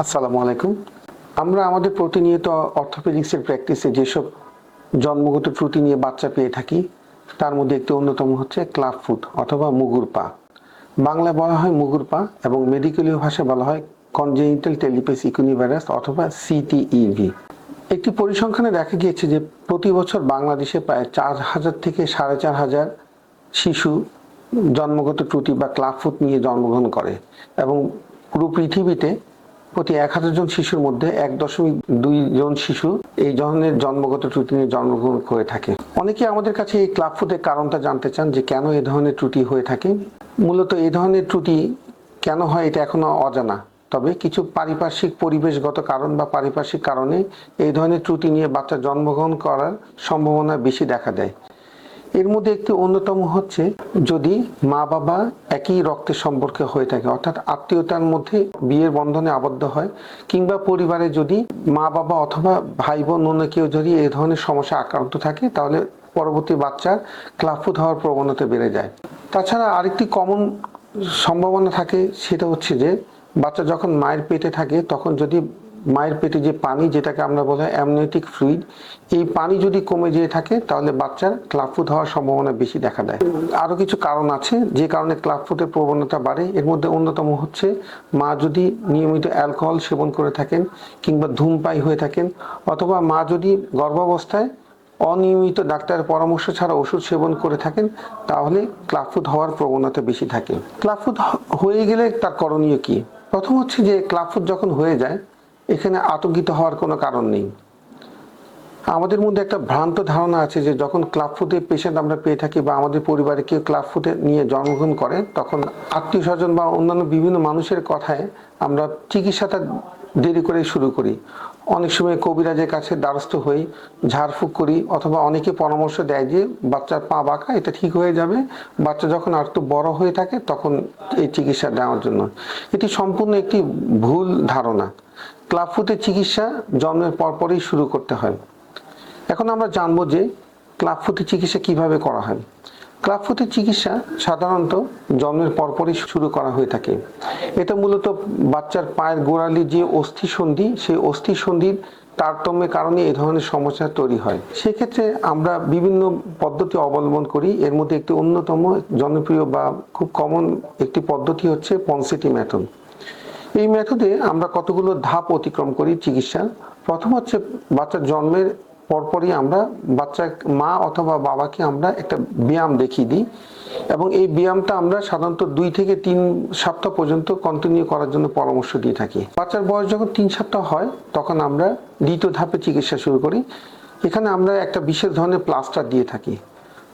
আসসালামু আলাইকুম। আমরা আমাদের প্রতিনিয়ত অর্থোপেডিক্সের প্র্যাকটিসে যেসব জন্মগত ত্রুটি নিয়ে বাচ্চা পেয়ে থাকি, তার মধ্যে একটি অন্যতম হচ্ছে ক্লাব ফুট অথবা মুগুর পা। বাংলায় বলা হয় মুগুর পা এবং মেডিকেলীয় ভাষায় বলা হয় কনজেনিটাল টেলিপেস ইকুনিভাইরাস অথবা সিটিইভি একটি পরিসংখ্যানে দেখা গিয়েছে যে প্রতি বছর বাংলাদেশে প্রায় চার হাজার থেকে সাড়ে চার হাজার শিশু জন্মগত ত্রুটি বা ক্লাবফুট নিয়ে জন্মগ্রহণ করে এবং পুরো পৃথিবীতে প্রতি এক হাজার জন শিশুর মধ্যে এক দশমিক দুই জন শিশু এই ধরনের জন্মগত ত্রুটি নিয়ে জন্মগ্রহণ করে থাকে। অনেকে আমাদের কাছে এই ক্লাব ক্লাবফুটের কারণটা জানতে চান যে কেন এই ধরনের ত্রুটি হয়ে থাকে। মূলত এই ধরনের ত্রুটি কেন হয় এটা এখনও অজানা। তবে কিছু পারিপার্শ্বিক পরিবেশগত কারণ বা পারিপার্শ্বিক কারণে এই ধরনের ত্রুটি নিয়ে বাচ্চা জন্মগ্রহণ করার সম্ভাবনা বেশি দেখা দেয়। এর মধ্যে একটি অন্যতম হচ্ছে যদি মা বাবা একই রক্তের সম্পর্কে হয়ে থাকে, অর্থাৎ আত্মীয়তার মধ্যে বিয়ের বন্ধনে আবদ্ধ হয়, কিংবা পরিবারে যদি মা বাবা অথবা ভাই বোন অন্য কেউ যদি এ ধরনের সমস্যা আক্রান্ত থাকে, তাহলে পরবর্তী বাচ্চার ক্লাফুত হওয়ার প্রবণতা বেড়ে যায়। তাছাড়া আরেকটি কমন সম্ভাবনা থাকে, সেটা হচ্ছে যে বাচ্চা যখন মায়ের পেটে থাকে, তখন যদি মায়ের পেটে যে পানি, যেটাকে আমরা বলা অ্যামনিওটিক ফ্লুইড এই পানি যদি কমে যেয়ে থাকে, তাহলে বাচ্চার ক্লাবফুট হওয়ার সম্ভাবনা বেশি দেখা দেয়। আরও কিছু কারণ আছে, যে কারণে ক্লাবফুটের প্রবণতা বাড়ে। এর মধ্যে অন্যতম হচ্ছে, মা যদি নিয়মিত অ্যালকোহল সেবন করে থাকেন কিংবা ধূমপাই হয়ে থাকেন, অথবা মা যদি গর্ভাবস্থায় অনিয়মিত ডাক্তারের পরামর্শ ছাড়া ওষুধ সেবন করে থাকেন, তাহলে ক্লাবফুট হওয়ার প্রবণতা বেশি থাকে। ক্লাবফুট হয়ে গেলে তার করণীয় কি? প্রথম হচ্ছে যে ক্লাবফুট যখন হয়ে যায় এখানে আতঙ্কিত হওয়ার কোনো কারণ নেই। আমাদের মধ্যে একটা ভ্রান্ত ধারণা আছে যে যখন ক্লাব ফুটে পেশেন্ট আমরা পেয়ে থাকি বা আমাদের পরিবারে কেউ ক্লাব ফুটে নিয়ে জন্মগ্রহণ করে, তখন আত্মীয় স্বজন বা অন্যান্য বিভিন্ন মানুষের কথায় আমরা চিকিৎসাটা দেরি করে শুরু করি। অনেক সময় কবিরাজের কাছে দ্বারস্থ হই, ঝাড়ফুঁক করি অথবা অনেকে পরামর্শ দেয় যে বাচ্চার পা বাঁকা, এটা ঠিক হয়ে যাবে। বাচ্চা যখন আর একটু বড় হয়ে থাকে তখন এই চিকিৎসা দেওয়ার জন্য। এটি সম্পূর্ণ একটি ভুল ধারণা। ক্লাবফুটের চিকিৎসা জন্মের পরপরই শুরু করতে হয়। এখন আমরা জানব যে ক্লাবফুটের চিকিৎসা কীভাবে করা হয়। ক্লাবফুটের চিকিৎসা সাধারণত জন্মের পরপরই শুরু করা হয়ে থাকে। এটা মূলত বাচ্চার পায়ের গোড়ালি যে অস্থি সন্ধি সেই অস্থি সন্ধির তারতম্যের কারণে এই ধরনের সমস্যা তৈরি হয়। সেক্ষেত্রে আমরা বিভিন্ন পদ্ধতি অবলম্বন করি। এর মধ্যে একটি অন্যতম জনপ্রিয় বা খুব কমন একটি পদ্ধতি হচ্ছে পনসিটি ম্যাথন। এই মেথডে আমরা কতগুলো ধাপ অতিক্রম করি চিকিৎসা? প্রথম হচ্ছে বাচ্চার জন্মের পরপরই আমরা বাচ্চা, মা অথবা বাবাকে আমরা একটা ব্যায়াম দেখিয়ে দিই এবং এই ব্যায়ামটা আমরা সাধারণত দুই থেকে তিন সপ্তাহ পর্যন্ত কন্টিনিউ করার জন্য পরামর্শ দিয়ে থাকি। বাচ্চার বয়স যখন তিন সপ্তাহ হয়, তখন আমরা দ্বিতীয় ধাপে চিকিৎসা শুরু করি। এখানে আমরা একটা বিশেষ ধরনের প্লাস্টার দিয়ে থাকি।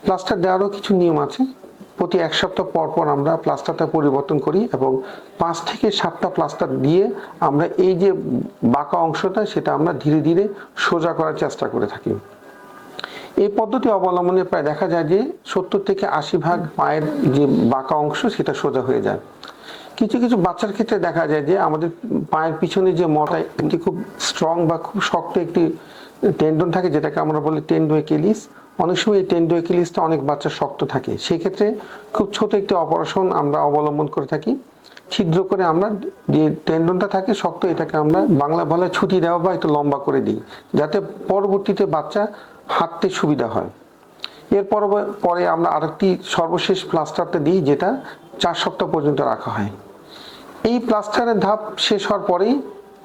প্লাস্টার দেওয়ারও কিছু নিয়ম আছে। প্রতি এক সপ্তাহ পর পর আমরা প্লাস্টারটা পরিবর্তন করি এবং পাঁচ থেকে সাতটা প্লাস্টার দিয়ে আমরা এই যে বাঁকা অংশটা সেটা আমরা ধীরে ধীরে সোজা করার চেষ্টা করে থাকি। এই পদ্ধতি অবলম্বনে প্রায় দেখা যায় যে সত্তর থেকে আশি ভাগ পায়ের যে বাঁকা অংশ সেটা সোজা হয়ে যায়। কিছু কিছু বাচ্চার ক্ষেত্রে দেখা যায় যে আমাদের পায়ের পিছনে যে মটা একটি খুব স্ট্রং বা খুব শক্ত একটি টেন্ডন থাকে যেটাকে আমরা বলি টেন্ডোয়েকেলিস অনেক সময় এই টেন্ডোয়েকিলিসটা অনেক বাচ্চা শক্ত থাকে। সেই ক্ষেত্রে খুব ছোট একটি অপারেশন আমরা অবলম্বন করে থাকি। ছিদ্র করে আমরা যে টেন্ডনটা থাকে শক্ত, এটাকে আমরা বাংলা বলে ছুটি দেওয়া বা একটু লম্বা করে দিই, যাতে পরবর্তীতে বাচ্চা হাঁটতে সুবিধা হয়। এর পরে আমরা আরেকটি সর্বশেষ প্লাস্টারটা দিই, যেটা চার সপ্তাহ পর্যন্ত রাখা হয়। এই প্লাস্টারের ধাপ শেষ হওয়ার পরেই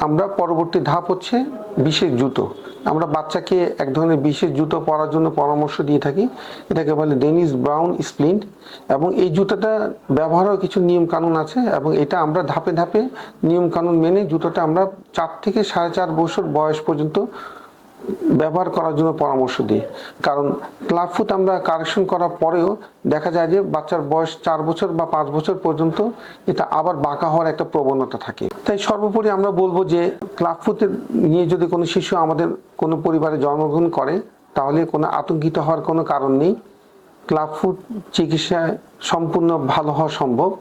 আমরা পরবর্তী ধাপ হচ্ছে বিশেষ জুতো। আমরা বাচ্চাকে এক ধরনের বিশেষ জুতো পরার জন্য পরামর্শ দিয়ে থাকি। এটাকে বলে ডেনিস ব্রাউন স্প্লিন্ট এবং এই জুতোটা ব্যবহারও কিছু নিয়ম কানুন আছে এবং এটা আমরা ধাপে ধাপে নিয়ম কানুন মেনে জুতোটা আমরা চার থেকে সাড়ে চার বছর বয়স পর্যন্ত ব্যবহার করার জন্য পরামর্শ দিই। কারণ ক্লাব ফুট আমরা কারেকশন করার পরেও দেখা যায় যে বাচ্চার বয়স চার বছর বা পাঁচ বছর পর্যন্ত এটা আবার বাঁকা হওয়ার একটা প্রবণতা থাকে। তাই সর্বোপরি আমরা বলব যে ক্লাব ফুটের নিয়ে যদি কোনো শিশু আমাদের কোনো পরিবারে জন্মগ্রহণ করে, তাহলে কোনো আতঙ্কিত হওয়ার কোনো কারণ নেই। ক্লাব ফুট চিকিৎসায় সম্পূর্ণ ভালো হওয়া সম্ভব।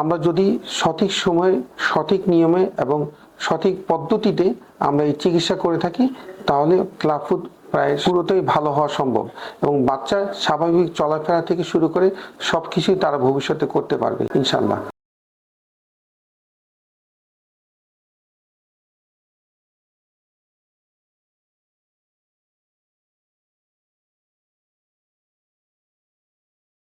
আমরা যদি সঠিক সময়ে সঠিক নিয়মে এবং সঠিক পদ্ধতিতে আমরা এই চিকিৎসা করে থাকি, তাহলে ক্লাবফুট প্রায় পুরোটাই ভালো হওয়া সম্ভব এবং বাচ্চা স্বাভাবিক চলাফেরা থেকে শুরু করে সব কিছুই তারা ভবিষ্যতে করতে পারবে ইনশাল্লাহ